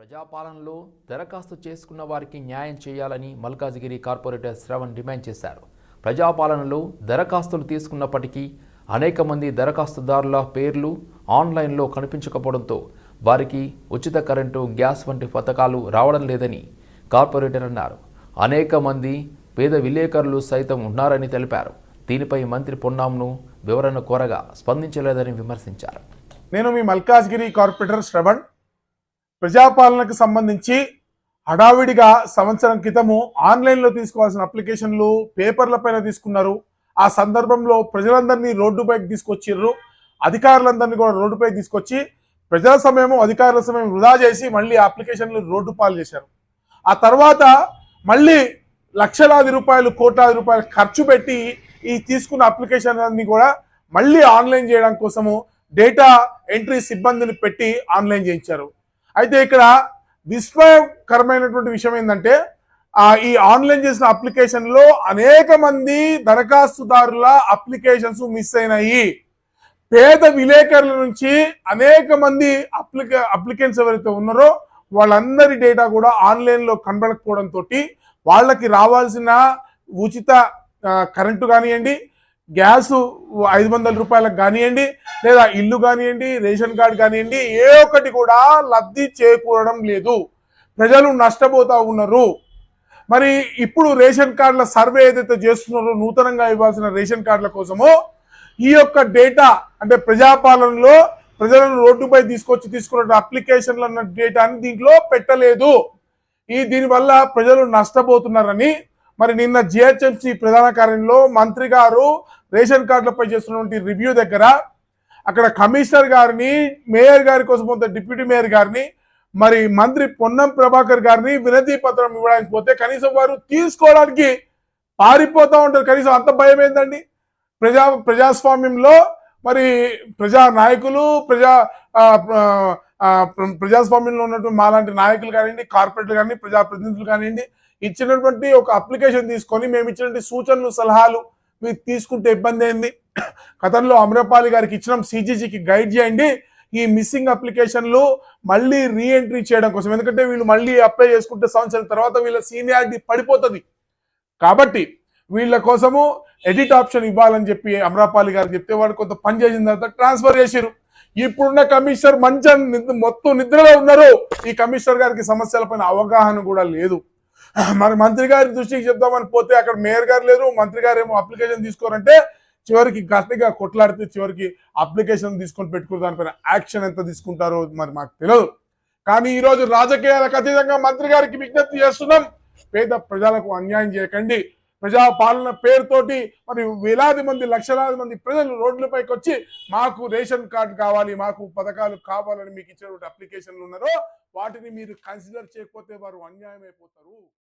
ప్రజాపాలనలో దరఖాస్తు చేసుకున్న వారికి న్యాయం చేయాలని మల్కాజిగిరి కార్పొరేటర్ శ్రవణ్ డిమాండ్ చేశారు. ప్రజాపాలనలో దరఖాస్తులు తీసుకున్నప్పటికీ అనేక మంది దరఖాస్తుదారుల పేర్లు ఆన్లైన్లో కనిపించకపోవడంతో వారికి ఉచిత కరెంటు గ్యాస్ వంటి పథకాలు రావడం లేదని కార్పొరేటర్ అన్నారు. అనేక మంది పేద విలేకరులు సైతం ఉన్నారని తెలిపారు. దీనిపై మంత్రి పొన్నాంను వివరణ కోరగా స్పందించలేదని విమర్శించారు. నేను మీ మల్కాజ్గిరి కార్పొరేటర్ శ్రవణ్. ప్రజాపాలనకు సంబంధించి హడావిడిగా సంవత్సరం క్రితము ఆన్లైన్లో తీసుకోవాల్సిన అప్లికేషన్లు పేపర్ల పైన తీసుకున్నారు. ఆ సందర్భంలో ప్రజలందరినీ రోడ్డుపైకి తీసుకొచ్చిర్రు. అధికారులందరినీ కూడా రోడ్డుపైకి తీసుకొచ్చి ప్రజల సమయము అధికారుల సమయం వృధా చేసి మళ్ళీ అప్లికేషన్లు రోడ్డు పాలు చేశారు. ఆ తర్వాత మళ్ళీ లక్షలాది రూపాయలు కోట్లాది రూపాయలు ఖర్చు పెట్టి ఈ తీసుకున్న అప్లికేషన్ అన్ని కూడా మళ్ళీ ఆన్లైన్ చేయడం కోసము డేటా ఎంట్రీ సిబ్బందిని పెట్టి ఆన్లైన్ చేయించారు. అయితే ఇక్కడ విస్మయకరమైనటువంటి విషయం ఏంటంటే ఈ ఆన్లైన్ చేసిన అప్లికేషన్లో అనేక మంది దరఖాస్తుదారుల అప్లికేషన్స్ మిస్ అయినాయి. పేద విలేకరుల నుంచి అనేక మంది అప్లిక అప్లికెంట్స్ ఎవరైతే ఉన్నారో వాళ్ళందరి డేటా కూడా ఆన్లైన్లో కనబడకపోవడంతో వాళ్ళకి రావాల్సిన ఉచిత కరెంటు కానివ్వండి గ్యాస్ ఐదు వందల రూపాయలకు కానివ్వండి లేదా ఇల్లు కానివ్వండి రేషన్ కార్డు కానివ్వండి ఏ ఒక్కటి కూడా లబ్ధి చేకూరడం లేదు. ప్రజలు నష్టపోతూ ఉన్నారు. మరి ఇప్పుడు రేషన్ కార్డుల సర్వే ఏదైతే చేస్తున్నారో నూతనంగా ఇవ్వాల్సిన రేషన్ కార్డుల కోసమో ఈ యొక్క డేటా అంటే ప్రజాపాలనలో ప్రజలను రోడ్డుపై తీసుకొచ్చి తీసుకున్న అప్లికేషన్లు అన్న డేటాని దీంట్లో పెట్టలేదు. ఈ దీనివల్ల ప్రజలు నష్టపోతున్నారని మరి నిన్న జిహెచ్ఎంసీ ప్రధాన కార్యంలో మంత్రి గారు రేషన్ కార్డులపై చేస్తున్నటువంటి రివ్యూ దగ్గర అక్కడ కమిషనర్ గారిని మేయర్ గారి కోసం పోతే డిప్యూటీ మేయర్ గారిని మరి మంత్రి పొన్నం ప్రభాకర్ గారిని వినతి పత్రం ఇవ్వడానికి పోతే కనీసం వారు తీసుకోవడానికి పారిపోతూ ఉంటారు. కనీసం అంత భయం ఏంటండి ప్రజా ప్రజాస్వామ్యంలో మరి ప్రజా నాయకులు ప్రజా ప్రజాస్వామ్యంలో ఉన్నటువంటి మాలాంటి నాయకులు కానివ్వండి కార్పొరేట్లు కానీ ప్రజాప్రతినిధులు కానివ్వండి ఇచ్చినటువంటి ఒక అప్లికేషన్ తీసుకొని మేము ఇచ్చినటువంటి సూచనలు సలహాలు మీరు తీసుకుంటే ఇబ్బంది అయింది గతంలో అమరపాలి గారికి ఇచ్చిన సిజీజీకి గైడ్ చేయండి. ఈ మిస్సింగ్ అప్లికేషన్లు మళ్ళీ రీఎంట్రీ చేయడం కోసం. ఎందుకంటే వీళ్ళు మళ్ళీ అప్లై చేసుకుంటే సంవత్సరం తర్వాత వీళ్ళ సీనియారిటీ పడిపోతుంది. కాబట్టి వీళ్ళ కోసము ఎడిట్ ఆప్షన్ ఇవ్వాలని చెప్పి అమరాపాలి గారు చెప్తే వాడు కొంత పని చేసిన తర్వాత ట్రాన్స్ఫర్ చేసిరు ఇప్పుడున్న కమిషనర్ మంచి మొత్తం నిద్రలో ఉన్నారు. ఈ కమిషనర్ గారికి సమస్యలపైన అవగాహన కూడా లేదు. మరి మంత్రి గారి దృష్టికి చెప్దామని పోతే అక్కడ మేయర్ గారు లేరు. మంత్రి గారు ఏమో అప్లికేషన్ తీసుకోరంటే చివరికి గట్టిగా కొట్లాడితే చివరికి అప్లికేషన్ తీసుకొని పెట్టుకుని దానిపైన యాక్షన్ ఎంత తీసుకుంటారో మరి మాకు తెలియదు. కానీ ఈరోజు రాజకీయాలకు అతీతంగా మంత్రి గారికి విజ్ఞప్తి చేస్తున్నాం. పేద ప్రజలకు అన్యాయం చేయకండి. ప్రజాపాలన పేరుతోటి మరి వేలాది మంది లక్షలాది మంది ప్రజలు రోడ్లపైకి వచ్చి మాకు రేషన్ కార్డు కావాలి మాకు పథకాలు కావాలని మీకు ఇచ్చినటువంటి అప్లికేషన్లు ఉన్నారో వాటిని మీరు కన్సిడర్ చేయకపోతే వారు అన్యాయం అయిపోతారు